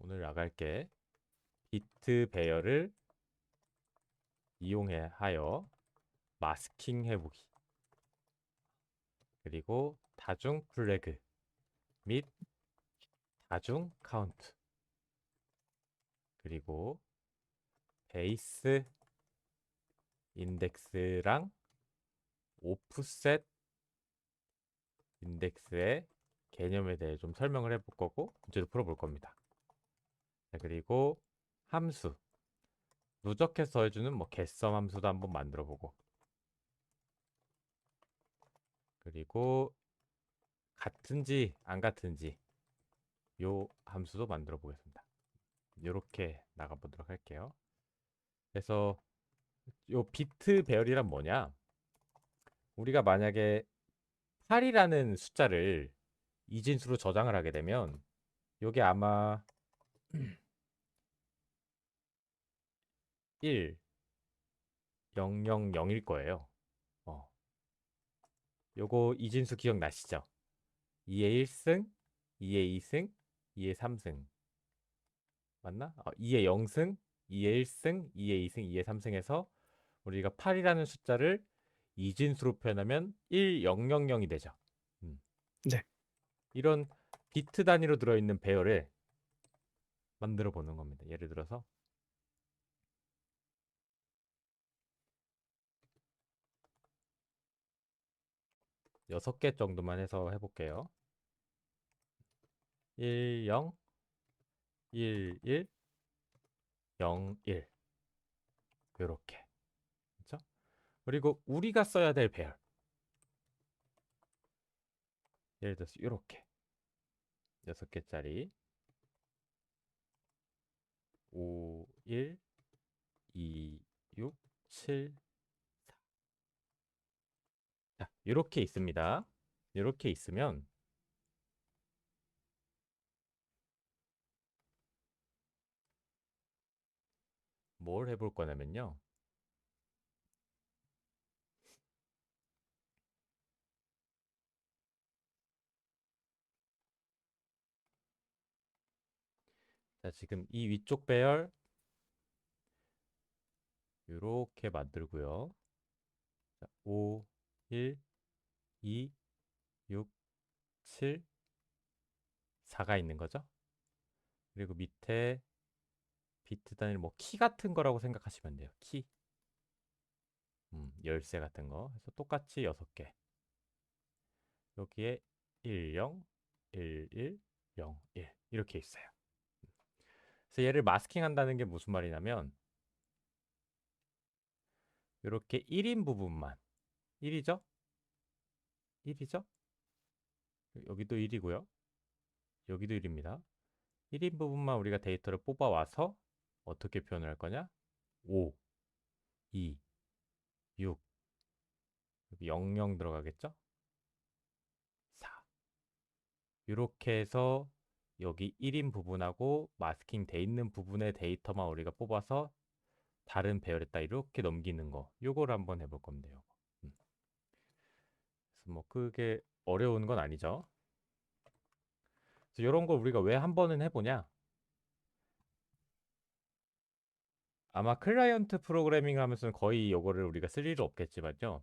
오늘 나갈 게. 비트 배열을 이용해 하여 마스킹 해보기. 그리고 다중 플래그 및 다중 카운트. 그리고 베이스 인덱스랑 오프셋 인덱스의 개념에 대해 좀 설명을 해볼 거고 문제도 풀어볼 겁니다. 네, 그리고 함수 누적해서 해주는 뭐 개썸 함수도 한번 만들어 보고 그리고 같은지 안 같은지 요 함수도 만들어 보겠습니다. 이렇게 나가 보도록 할게요. 그래서 요 비트 배열이란 뭐냐? 우리가 만약에 8이라는 숫자를 이진수로 저장을 하게 되면 요게 아마 1 0 0 0일 거예요. 어. 요거 이진수 기억나시죠? 2의 1승, 2의 2승, 2의 3승. 맞나? 어, 2의 0승, 2의 1승, 2의 2승, 2의 3승에서 우리가 8이라는 숫자를 이진수로 표현하면 1, 0, 0, 0이 되죠. 음. 네. 이런 비트 단위로 들어있는 배열을 만들어 보는 겁니다. 예를 들어서 여섯 개 정도만 해서 해볼게요. 1, 0, 1, 1, 0, 1 요렇게. 그렇죠? 그리고 우리가 써야 될 배열. 예를 들어서 요렇게. 여섯 개짜리. 5, 1, 2, 6, 7, 4 자, 이렇게 있습니다. 이렇게 있으면 뭘 해볼 거냐면요. 자, 지금 이 위쪽 배열 이렇게 만들고요. 자, 5, 1, 2, 6, 7, 4가 있는 거죠. 그리고 밑에 비트 단위를 뭐 키 같은 거라고 생각하시면 돼요. 키. 음, 열쇠 같은 거. 그래서 똑같이 6개. 여기에 1, 0, 1, 1, 0, 1 이렇게 있어요. 그래서 얘를 마스킹 한다는 게 무슨 말이냐면 이렇게 1인 부분만 1이죠? 1이죠? 여기도 1이고요. 여기도 1입니다. 1인 부분만 우리가 데이터를 뽑아와서 어떻게 표현을 할 거냐? 5, 2, 6, 여기 00 들어가겠죠? 4 이렇게 해서 여기 1인 부분하고 마스킹 돼 있는 부분의 데이터만 우리가 뽑아서 다른 배열에다 이렇게 넘기는 거 요걸 한번 해볼. 그래서 뭐 그게 어려운 건 아니죠. 그래서 이런 걸 우리가 왜 한 번은 해보냐? 아마 클라이언트 프로그래밍 하면서는 거의 요거를 우리가 쓸 일은 없겠지만요.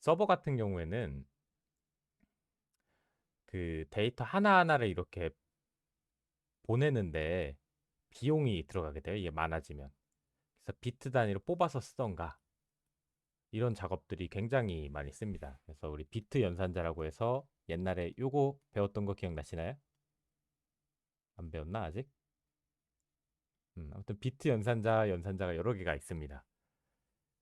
서버 같은 경우에는 그 데이터 하나하나를 이렇게 보내는데 비용이 들어가게 돼요. 이게 많아지면. 그래서 비트 단위로 뽑아서 쓰던가 이런 작업들이 굉장히 많이 씁니다. 그래서 우리 비트 연산자라고 해서 옛날에 요거 배웠던 거 기억나시나요? 안 배웠나 아직? 음, 아무튼 비트 연산자, 연산자가 여러 개가 있습니다.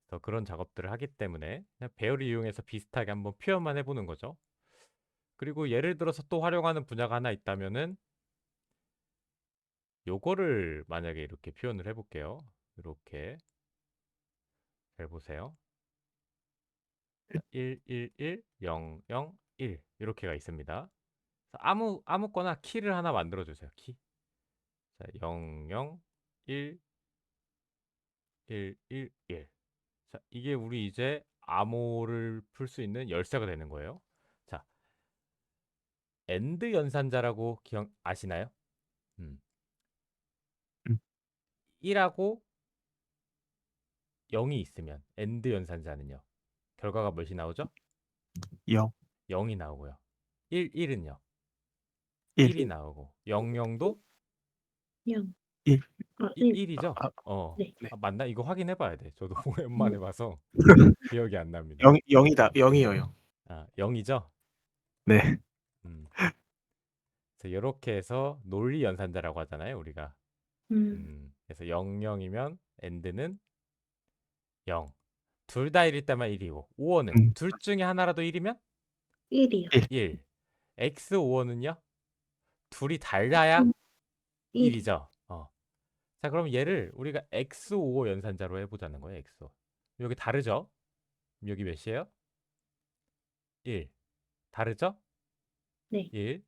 그래서 그런 작업들을 하기 때문에 배열을 이용해서 비슷하게 한번 표현만 해보는 거죠. 그리고 예를 들어서 또 활용하는 분야가 하나 있다면은 요거를 만약에 이렇게 표현을 해볼게요. 이렇게 잘 보세요. 1, 1, 1, 0, 0, 1 이렇게가 있습니다. 아무 아무거나 키를 하나 만들어 주세요. 키. 자, 0, 0, 1, 1, 1, 1. 자, 이게 우리 이제 암호를 풀 수 있는 열쇠가 되는 거예요. 자, 엔드 연산자라고 기억 아시나요? 음. 1하고 0이 있으면 엔드 연산자는요. 결과가 몇이 나오죠? 0, 0이 나오고요. 1, 1은요. 1, 1이 나오고 0, 0도 0. 일. 아, 1. 1이죠? 아, 어. 네. 네. 아, 맞나? 이거 확인해 봐야 돼. 저도 오랜만에 봐서 기억이 안 납니다. 0, 0이다. 0이요, 0. 아, 0이죠? 네. 음. 그래서 이렇게 해서 논리 연산자라고 하잖아요, 우리가. 음. 음. 그래서 0, 0이면 엔드는 0. 둘 다 1일 때만 1이고 5원은 음. 둘 중에 하나라도 1이면 1이요. 1. X 5원은요? 둘이 달라야 음. 1. 1이죠. 어. 자, 그럼 얘를 우리가 X55 연산자로 해 보자는 거예요. X. 여기 다르죠? 여기 몇이에요? 1. 다르죠? 네. 1.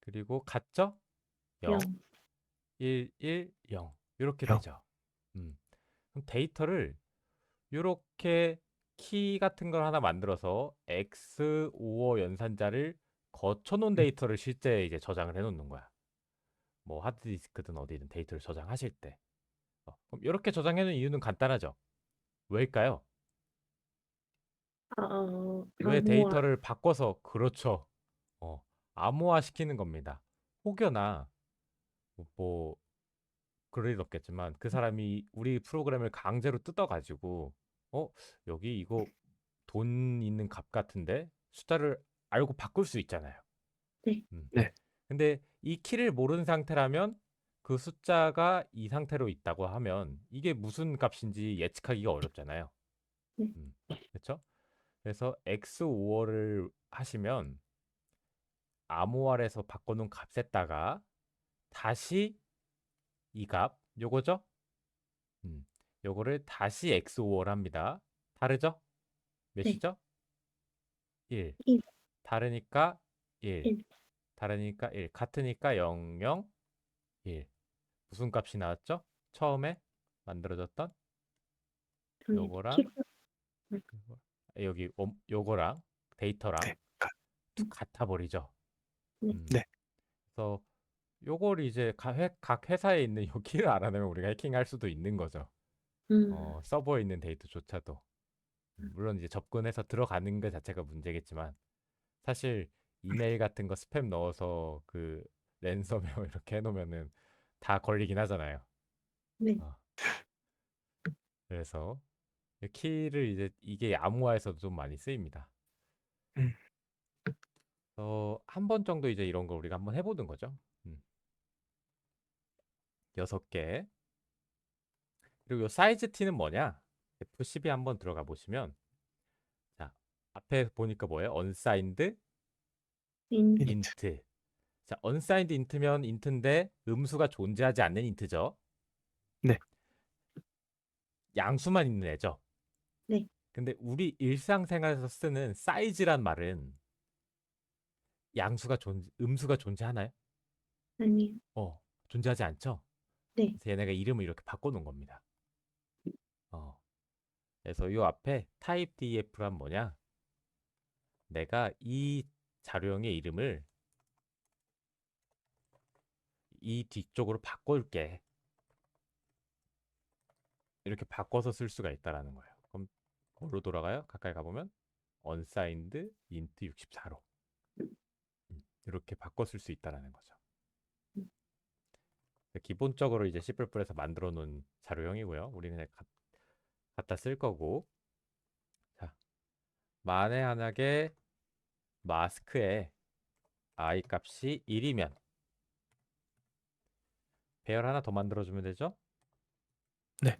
그리고 같죠? 0. 0. 1, 1, 0. 이렇게 영. 되죠. 음. 그럼 데이터를 이렇게 키 같은 걸 하나 만들어서 X55 연산자를 거쳐놓은 음. 데이터를 실제 이제 저장을 해놓는 거야. 뭐 하드디스크든 어디든 데이터를 저장하실 때. 어, 그럼 이렇게 저장해놓은 이유는 간단하죠. 왜일까요? 어, 왜 암호화. 데이터를 바꿔서 그렇죠. 어, 암호화 시키는 겁니다. 혹여나 뭐- 뭐 그럴 일 없겠지만 그 사람이 우리 프로그램을 강제로 뜯어가지고 어 여기 이거 돈 있는 값 같은데 숫자를 알고 바꿀 수 있잖아요. 네. 음. 네. 근데 이 키를 모르는 상태라면 그 숫자가 이 상태로 있다고 하면 이게 무슨 값인지 예측하기가 어렵잖아요. 네. 음, 그렇죠? 그래서 x5를 하시면 암호화해서 바꿔놓은 값에다가 다시 이 값, 요거죠? 음, 요거를 다시 x5를 합니다. 다르죠? 몇이죠? 1. 일. 다르니까 1. 일. 다르니까 1. 같으니까 0, 0, 1. 무슨 값이 나왔죠? 처음에 만들어졌던 음, 요거랑 키가 여기 옴- 요거랑 데이터랑 네. 가- 툭 같아 버리죠. 네. 음. 네. 그래서 요걸 이제 회- 각 회사에 있는 요 키를 알아내면 우리가 해킹할 수도 있는 거죠. 음. 어, 서버에 있는 데이터조차도. 음, 물론 이제 접근해서 들어가는 것 자체가 문제겠지만 사실 이메일 같은 거 스팸 넣어서 그 랜섬웨어 이렇게 해놓으면은 다 걸리긴 하잖아요. 네. 어. 그래서 이 키를 이제 이게 암호화에서도 좀 많이 쓰입니다. 음. 어, 한 번 정도 이제 이런 거 우리가 한번 해보는 거죠. 음. 여섯 개. 그리고 요 사이즈 t는 뭐냐? F12 한번 들어가 보시면 자, 앞에 보니까 뭐예요? unsigned 인. 인. int. 자, unsigned int면 int인데 음수가 존재하지 않는 int죠. 네. 양수만 있는 애죠. 네. 근데 우리 일상생활에서 쓰는 사이즈란 말은 양수가 존 음수가 존재하나요? 아니요. 어, 존재하지 않죠? 네. 그래서 얘네가 이름을 이렇게 바꿔놓은 겁니다. 어. 그래서 요 앞에 type def란 뭐냐? 내가 이 자료형의 이름을 이 뒤쪽으로 바꿀게. 이렇게 바꿔서 쓸 수가 있다라는 거예요. 그럼 뭐로 돌아가요? 가까이 가보면 unsigned int 64로 이렇게 바꿔 쓸 수 있다라는 거죠. 음. 기본적으로 이제 C++에서 만들어 놓은 자료형이고요. 우리는 갖다 쓸 거고. 자, 만에 하나게 마스크에 i 값이 1이면 배열 하나 더 만들어 주면 되죠? 네.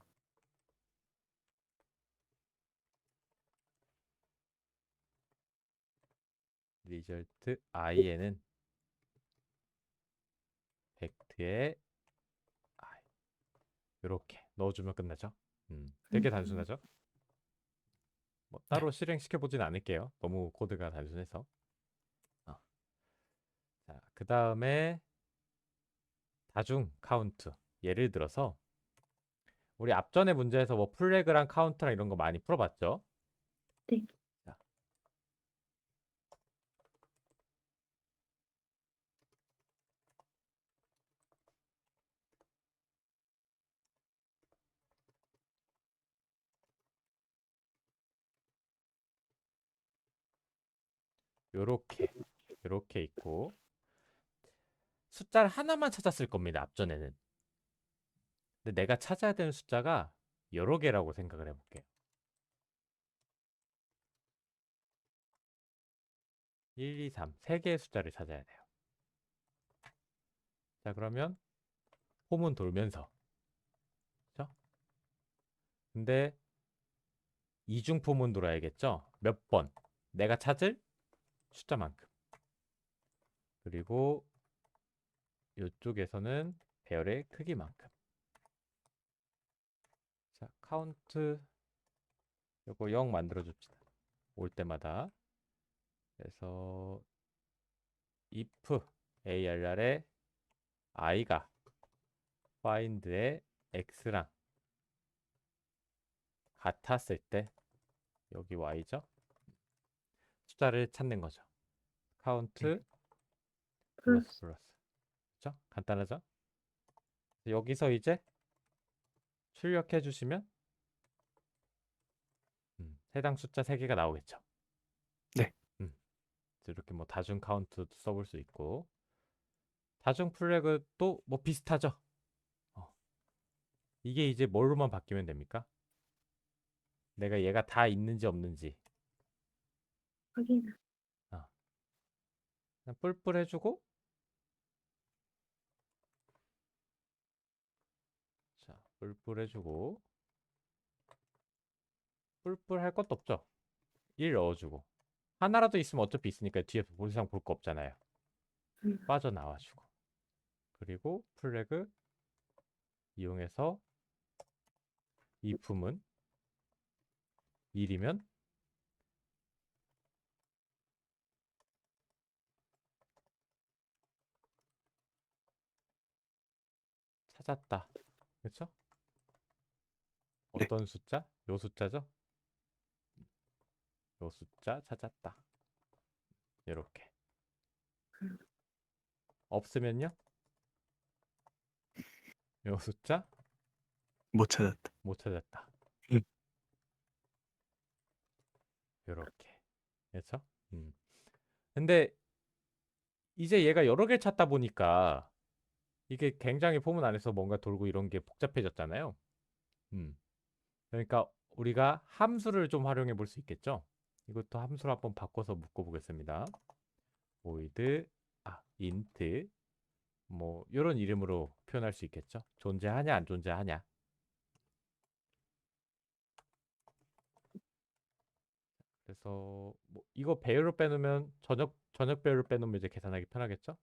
리절트 i에는 벡트에 i 이렇게 넣어주면 끝나죠. 음, 되게 음. 단순하죠. 뭐 따로 실행시켜 보진 않을게요. 너무 코드가 단순해서. 어. 자, 그 다음에 다중 카운트. 예를 들어서 우리 앞전에 문제에서 뭐 플래그랑 카운트랑 이런 거 많이 풀어봤죠? 네. 요렇게 요렇게 있고 숫자를 하나만 찾았을 겁니다. 앞전에는. 근데 내가 찾아야 되는 숫자가 여러 개라고 생각을 해볼게요. 1, 2, 3. 세 개의 숫자를 찾아야 돼요. 자, 그러면 홈은 돌면서. 그죠? 근데 이중포문 돌아야겠죠? 몇 번? 내가 찾을 숫자만큼. 그리고 이쪽에서는 배열의 크기만큼. 자, 카운트 요거 0 만들어 줍시다. 올 때마다. 그래서 if arr에 i가 find의 x랑 같았을 때 여기 y죠. 숫자를 찾는 거죠. 카운트 플러스 플러스. 플러스. 그죠? 간단하죠? 여기서 이제 출력해 주시면 음, 해당 숫자 3개가 나오겠죠. 네. 음. 이렇게 뭐 다중 카운트도 써볼 수 있고 다중 플래그도 뭐 비슷하죠. 어. 이게 이제 뭘로만 바뀌면 됩니까? 내가 얘가 다 있는지 없는지 확인. 그냥 뿔뿔 해주고? 자 뿔뿔 해주고. 뿔뿔 할 것도 없죠? 1 넣어주고. 하나라도 있으면 어차피 있으니까 뒤에 볼 이상 볼 거 없잖아요. 음. 빠져나와주고. 그리고 플래그 이용해서 이 품은 1이면 찾았다. 그렇죠? 네. 어떤 숫자? 요 숫자죠? 요 숫자 찾았다. 이렇게. 음. 없으면요? 요 숫자 못 찾았다. 못 찾았다. 음. 요렇게. 그렇죠? 음. 근데 이제 얘가 여러 개를 찾다 보니까 이게 굉장히 포문 안에서 뭔가 돌고 이런 게 복잡해졌잖아요. 음. 그러니까 우리가 함수를 좀 활용해 볼 수 있겠죠? 이것도 함수로 한번 바꿔서 묶어 보겠습니다. void 아, int 뭐 이런 이름으로 표현할 수 있겠죠? 존재하냐 안 존재하냐. 그래서 뭐 이거 배열로 빼놓으면 저녁 저녁 배열로 빼놓으면 이제 계산하기 편하겠죠?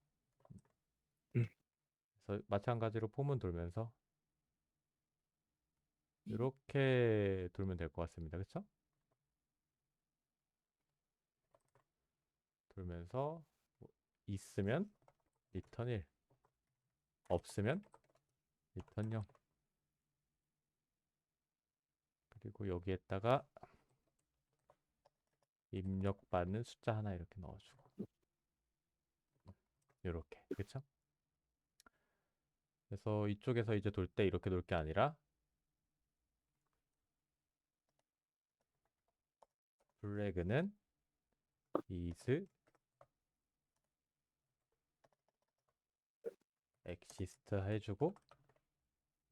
마찬가지로 폼은 돌면서 이렇게 돌면 될 것 같습니다. 그렇죠? 돌면서 뭐 있으면 리턴 1 없으면 리턴 0 그리고 여기에다가 입력받는 숫자 하나 이렇게 넣어주고 이렇게 그쵸? 그래서 이쪽에서 이제 돌 때 이렇게 돌 게 아니라 플래그는 is exist 해주고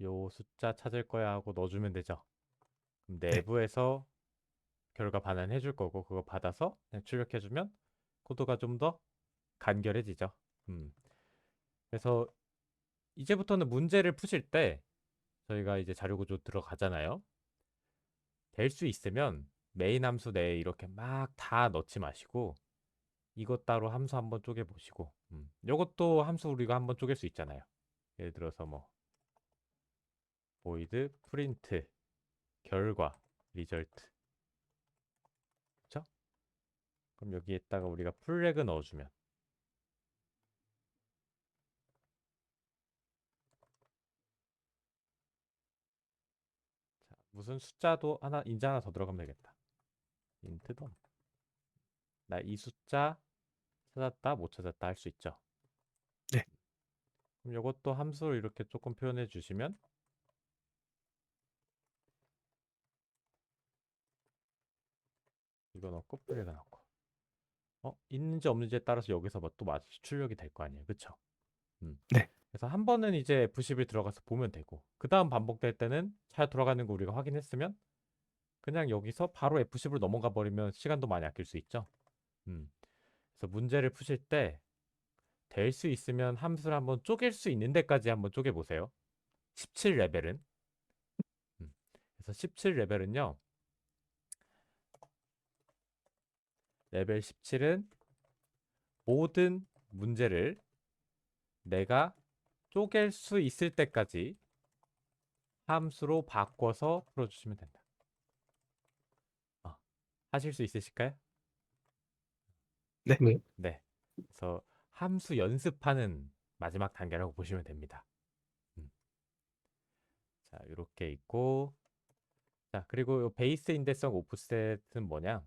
요 숫자 찾을 거야 하고 넣어주면 되죠. 그럼 네. 내부에서 결과 반환해 줄 거고 그거 받아서 출력해 주면 코드가 좀 더 간결해지죠. 음. 그래서 이제부터는 문제를 푸실 때 저희가 이제 자료 구조 들어가잖아요. 될 수 있으면 메인 함수 내에 이렇게 막 다 넣지 마시고 이것 따로 함수 한번 쪼개 보시고 음. 요것도 함수 우리가 한번 쪼갤 수 있잖아요. 예를 들어서 뭐 void print 결과 result 그쵸? 그럼 여기에다가 우리가 플래그 넣어주면 무슨 숫자도 하나 인자 하나 더 들어가면 되겠다. int 도나이 숫자 찾았다 못 찾았다 할 수 있죠. 네. 그럼 이것도 함수를 이렇게 조금 표현해 주시면 이거 넣고 플래그 넣고 어, 있는지 없는지에 따라서 여기서 뭐또 맛이 출력이 될 거 아니에요. 그쵸? 음. 네. 그래서 한 번은 이제 F10을 들어가서 보면 되고, 그 다음 반복될 때는 잘 돌아가는 거 우리가 확인했으면, 그냥 여기서 바로 F10으로 넘어가 버리면 시간도 많이 아낄 수 있죠. 음. 그래서 문제를 푸실 때, 될 수 있으면 함수를 한번 쪼갤 수 있는 데까지 한번 쪼개 보세요. 17레벨은. 음. 그래서 17레벨은요, 레벨 17은 모든 문제를 내가 쪼갤 수 있을 때까지 함수로 바꿔서 풀어주시면 된다. 어, 하실 수 있으실까요? 네. 네. 네. 그래서 함수 연습하는 마지막 단계라고 보시면 됩니다. 음. 자, 이렇게 있고, 자, 그리고 요 베이스 인대성 오프셋은 뭐냐?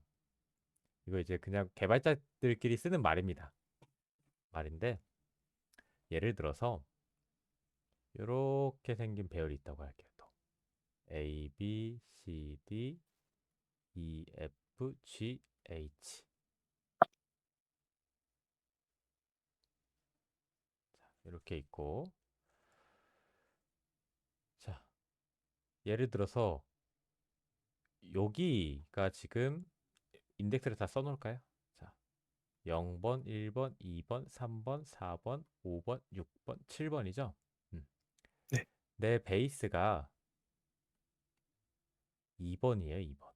이거 이제 그냥 개발자들끼리 쓰는 말입니다. 말인데, 예를 들어서 이렇게 생긴 배열이 있다고 할게요. 또 A, B, C, D, E, F, G, H. 자, 이렇게 있고, 자, 예를 들어서 여기가 지금 인덱스를 다 써놓을까요? 자, 0번, 1번, 2번, 3번, 4번, 5번, 6번, 7번이죠? 음. 네. 내 베이스가 2번이에요, 2번.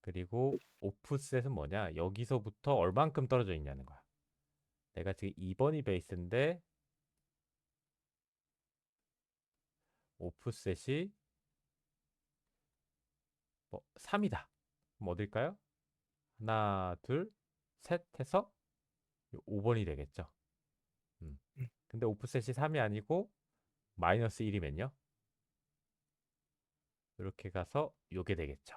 그리고 오프셋은 뭐냐? 여기서부터 얼만큼 떨어져 있냐는 거야. 내가 지금 2번이 베이스인데 오프셋이 뭐 3이다. 그럼 어딜까요? 하나, 둘, 셋 해서 5번이 되겠죠. 음. 음. 근데 오프셋이 3이 아니고 마이너스 1이면요. 이렇게 가서 요게 되겠죠.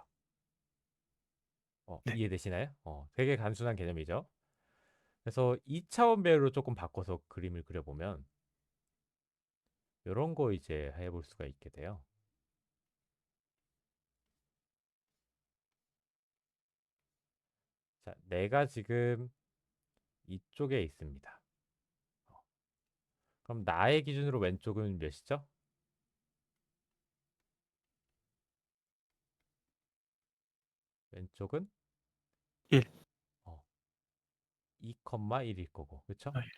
어, 네. 이해되시나요? 어, 되게 단순한 개념이죠. 그래서 2차원 배열로 조금 바꿔서 그림을 그려보면 이런 거 이제 해볼 수가 있게 돼요. 자, 내가 지금 이쪽에 있습니다. 어. 그럼 나의 기준으로 왼쪽은 몇이죠? 왼쪽은 1. 어. 2,1일 거고, 그렇죠? 아, 예.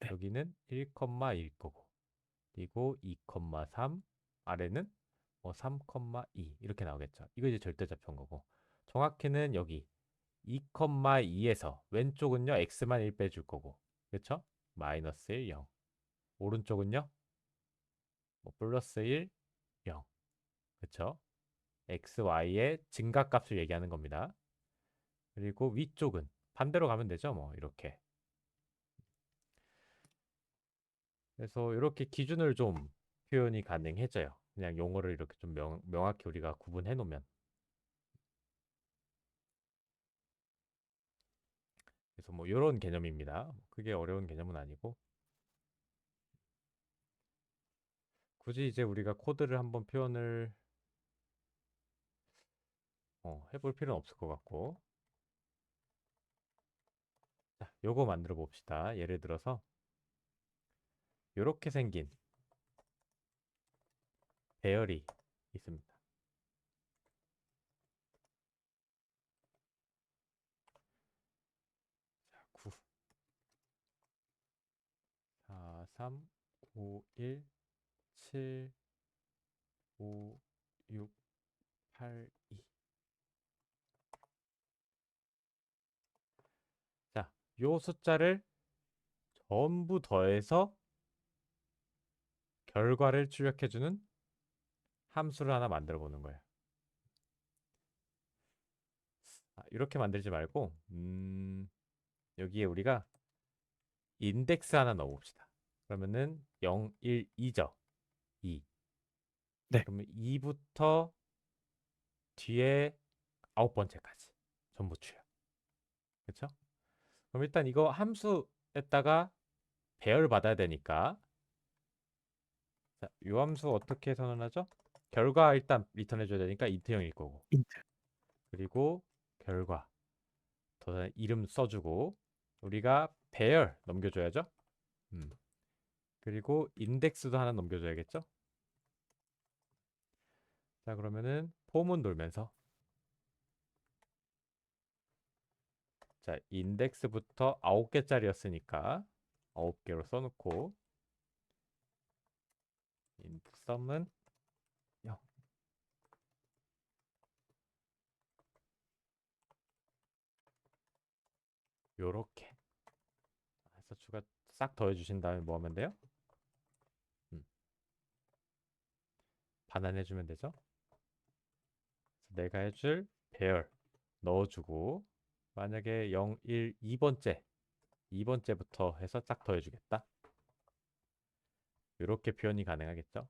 네. 여기는 1,1일 거고, 그리고 2,3 아래는 뭐 3,2 이렇게 나오겠죠. 이거 이제 절대좌표인 거고, 정확히는 여기 2,2에서 왼쪽은요 x만 1 빼줄 거고, 그렇죠? 마이너스 1, 0. 오른쪽은요, 뭐 플러스 1, 0. 그렇죠? x, y의 증가값을 얘기하는 겁니다. 그리고 위쪽은 반대로 가면 되죠, 뭐 이렇게. 그래서 이렇게 기준을 좀 표현이 가능해져요. 그냥 용어를 이렇게 좀 명, 명확히 우리가 구분해 놓으면. 그래서 뭐 이런 개념입니다. 그게 어려운 개념은 아니고 굳이 이제 우리가 코드를 한번 표현을 어, 해볼 필요는 없을 것 같고 자, 요거 만들어 봅시다. 예를 들어서 요렇게 생긴 배열이 있습니다. 자, 9 4 3 5 1 7 5 6 8 2 자, 요 숫자를 전부 더해서 결과를 출력해주는 함수를 하나 만들어 보는 거예요. 아, 이렇게 만들지 말고, 음, 여기에 우리가 인덱스 하나 넣어봅시다. 그러면은 0, 1, 2죠. 2. 네. 그러면 2부터 뒤에 아홉 번째까지 전부 추려. 그렇죠? 그럼 일단 이거 함수에다가 배열 받아야 되니까 자, 요 함수 어떻게 선언하죠? 결과 일단 리턴해 줘야 되니까 인트형일 거고 인트. 그리고 결과 더 이름 써주고 우리가 배열 넘겨줘야죠. 음. 그리고 인덱스도 하나 넘겨줘야겠죠. 자 그러면은 폼은 돌면서 자 인덱스부터 9개짜리였으니까 9개로 써놓고 인트 썸은 0 요렇게 해서 추가 싹 더해주신 다음에 뭐 하면 돼요? 음. 반환해주면 되죠? 내가 해줄 배열 넣어주고 만약에 0, 1, 2번째 2번째부터 해서 싹 더해주겠다. 이렇게 표현이 가능하겠죠?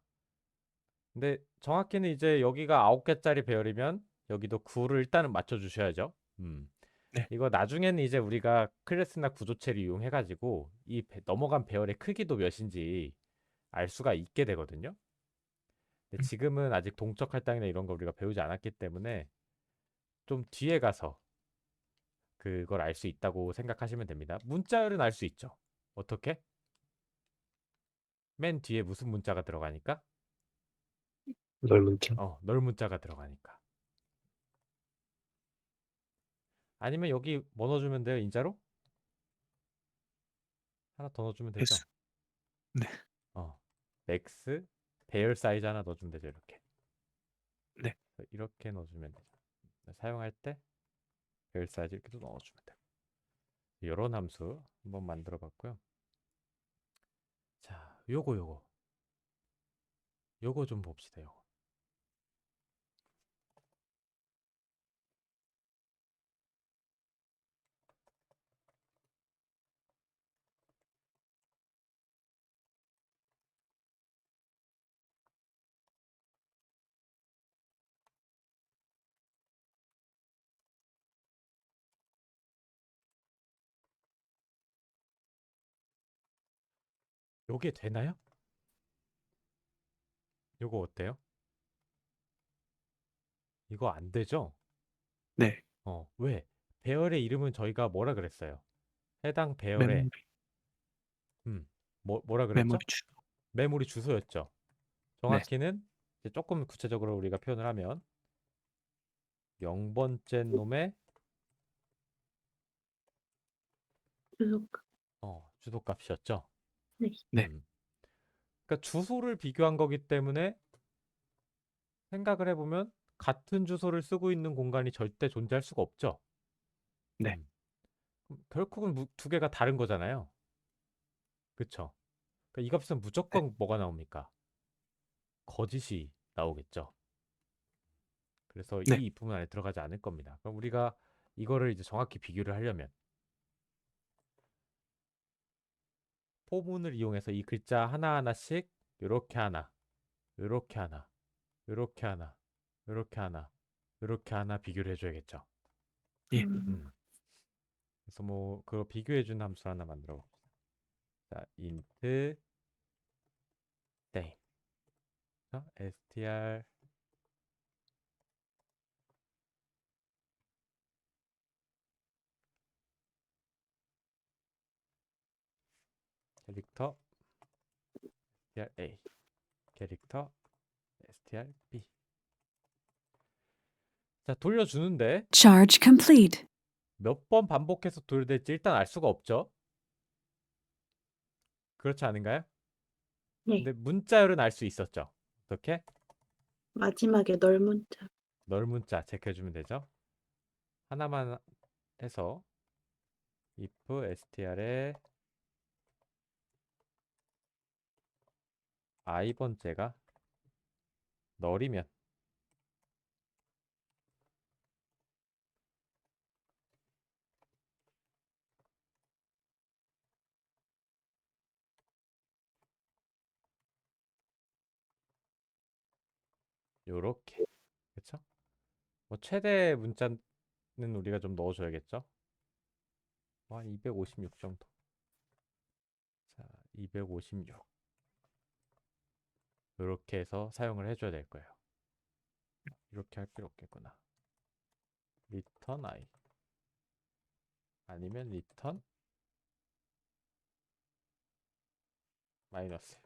근데 정확히는 이제 여기가 9개짜리 배열이면 여기도 9를 일단은 맞춰주셔야죠. 음. 네. 이거 나중에는 이제 우리가 클래스나 구조체를 이용해가지고 이 배- 넘어간 배열의 크기도 몇인지 알 수가 있게 되거든요. 근데 음. 지금은 아직 동적 할당이나 이런 거 우리가 배우지 않았기 때문에 좀 뒤에 가서 그걸 알 수 있다고 생각하시면 됩니다. 문자열은 알 수 있죠. 어떻게? 맨 뒤에 무슨 문자가 들어가니까? 넓은 점. 어, 널 문자가 들어가니까. 아니면 여기 뭐 넣어주면 돼요? 인자로? 하나 더 넣어주면 되죠? S. 네. 어, 맥스 배열 사이즈 하나 넣어주면 되죠. 이렇게. 네. 이렇게 넣어주면 되죠. 사용할 때 배열 사이즈 이렇게도 넣어주면 돼요. 이런 함수 한번 만들어 봤고요. 자, 요거 요거 요거 좀 봅시다. 요거. 요게 되나요? 요거 어때요? 이거 안 되죠? 네. 어, 왜? 배열의 이름은 저희가 뭐라 그랬어요? 해당 배열의 메모리, 음, 뭐, 뭐라 그랬죠? 메모리 주. 메모리 주소였죠. 정확히는 이제 조금 구체적으로 우리가 표현을 하면 0번째 놈의 주소 어, 주소값이었죠. 네. 네. 음. 그러니까 주소를 비교한 거기 때문에 생각을 해보면 같은 주소를 쓰고 있는 공간이 절대 존재할 수가 없죠. 네. 음. 그럼 결국은 무- 두 개가 다른 거잖아요. 그쵸? 그러니까 이 값은 무조건 뭐가 나옵니까? 거짓이 나오겠죠. 그래서 네. 이 부분 안에 들어가지 않을 겁니다. 그럼 우리가 이거를 이제 정확히 비교를 하려면 포문을 이용해서 이 글자 하나하나씩 요렇게 하나, 요렇게 하나, 요렇게 하나, 요렇게 하나, 요렇게 하나 비교를 해줘야겠죠. 예. 음, 음. 그래서 뭐 그거 비교해 준 함수 하나 만들어 봅시다. 자, int name. 자, str 캐릭터 str a 캐릭터 str b 자, 돌려주는데 Charge complete. 몇 번 반복해서 돌릴지 일단 알 수가 없죠. 그렇지 않은가요? 네. 근데 문자열은 알 수 있었죠. 어떻게? 마지막에 널 문자 널 문자 체크해주면 되죠. 하나만 해서 if str에 i번째가 널이면 요렇게 그쵸? 뭐 최대 문자는 우리가 좀 넣어줘야겠죠? 와, 256 정도. 자, 256. 이렇게 해서 사용을 해줘야 될 거예요. 이렇게 할 필요 없겠구나. return i. 아니면 리턴 마이너스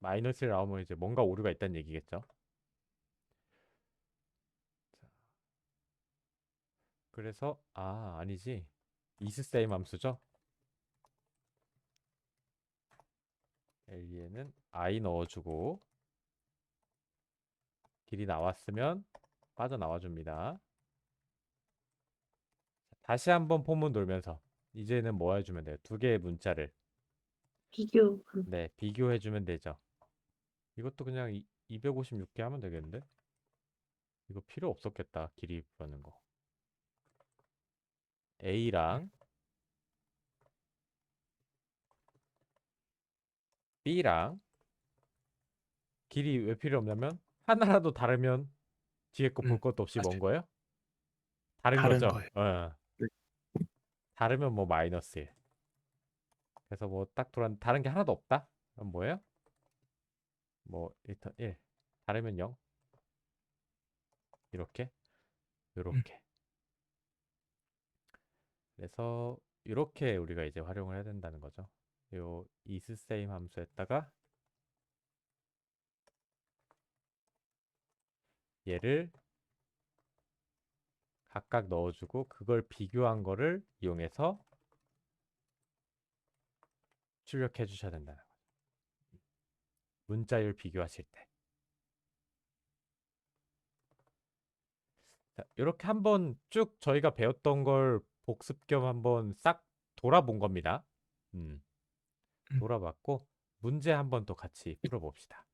마이너스를 나오면 이제 뭔가 오류가 있다는 얘기겠죠. 자, 그래서 아 아니지 이스세임 함수죠. LE에는 i 넣어주고 길이 나왔으면 빠져나와 줍니다. 다시 한번 폼은 돌면서 이제는 뭐 해주면 돼요? 두 개의 문자를 비교. 네 비교해 주면 되죠. 이것도 그냥 이, 256개 하면 되겠는데? 이거 필요 없었겠다. 길이 구하는 거. A랑 B랑 길이 왜 필요 없냐면 하나라도 다르면 뒤에 거 볼 음, 것도 없이 뭔 맞아요. 거예요? 다른 다른 거죠. 거예요. 어. 네. 다르면 뭐 마이너스 1. 그래서 뭐 딱 돌아 다른 게 하나도 없다? 그럼 뭐예요? 뭐 리턴 1. 다르면 0. 이렇게 요렇게. 그래서 이렇게 우리가 이제 활용을 해야 된다는 거죠. 요 isSame 함수에다가 얘를 각각 넣어주고 그걸 비교한 거를 이용해서 출력해 주셔야 된다는 거죠. 문자율 비교하실 때. 자, 이렇게 한번 쭉 저희가 배웠던 걸 복습 겸 한번 싹 돌아본 겁니다. 음, 음. 돌아봤고 문제 한번 또 같이 풀어봅시다.